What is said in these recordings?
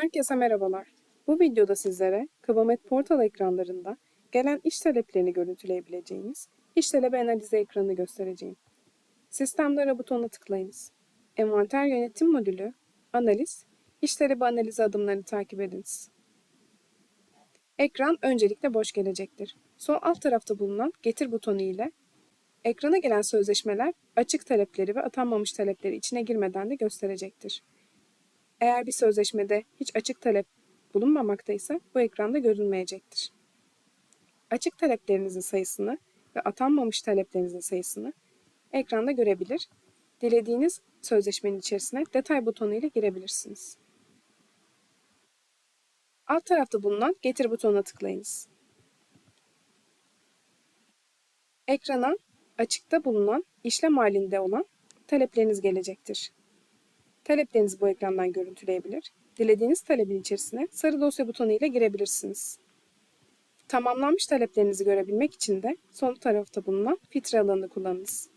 Herkese merhabalar. Bu videoda sizlere Kıvamet Portal ekranlarında gelen iş taleplerini görüntüleyebileceğiniz iş talebi analizi ekranını göstereceğim. Sistemlere butonuna tıklayınız. Envanter yönetim modülü, analiz, iş talebi analizi adımlarını takip ediniz. Ekran öncelikle boş gelecektir. Sol alt tarafta bulunan getir butonu ile ekrana gelen sözleşmeler açık talepleri ve atanmamış talepleri içine girmeden de gösterecektir. Eğer bir sözleşmede hiç açık talep bulunmamaktaysa bu ekranda görünmeyecektir. Açık taleplerinizin sayısını ve atanmamış taleplerinizin sayısını ekranda görebilir. Dilediğiniz sözleşmenin içerisine detay butonu ile girebilirsiniz. Alt tarafta bulunan getir butonuna tıklayınız. Ekrana açıkta bulunan işlem halinde olan talepleriniz gelecektir. Taleplerinizi bu ekrandan görüntüleyebilir. Dilediğiniz talebin içerisine sarı dosya butonu ile girebilirsiniz. Tamamlanmış taleplerinizi görebilmek için de sol tarafta bulunan filtre alanını kullanınız.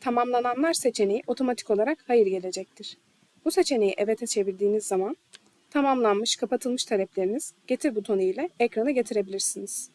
Tamamlananlar seçeneği otomatik olarak hayır gelecektir. Bu seçeneği evet'e çevirdiğiniz zaman tamamlanmış, kapatılmış talepleriniz getir butonu ile ekrana getirebilirsiniz.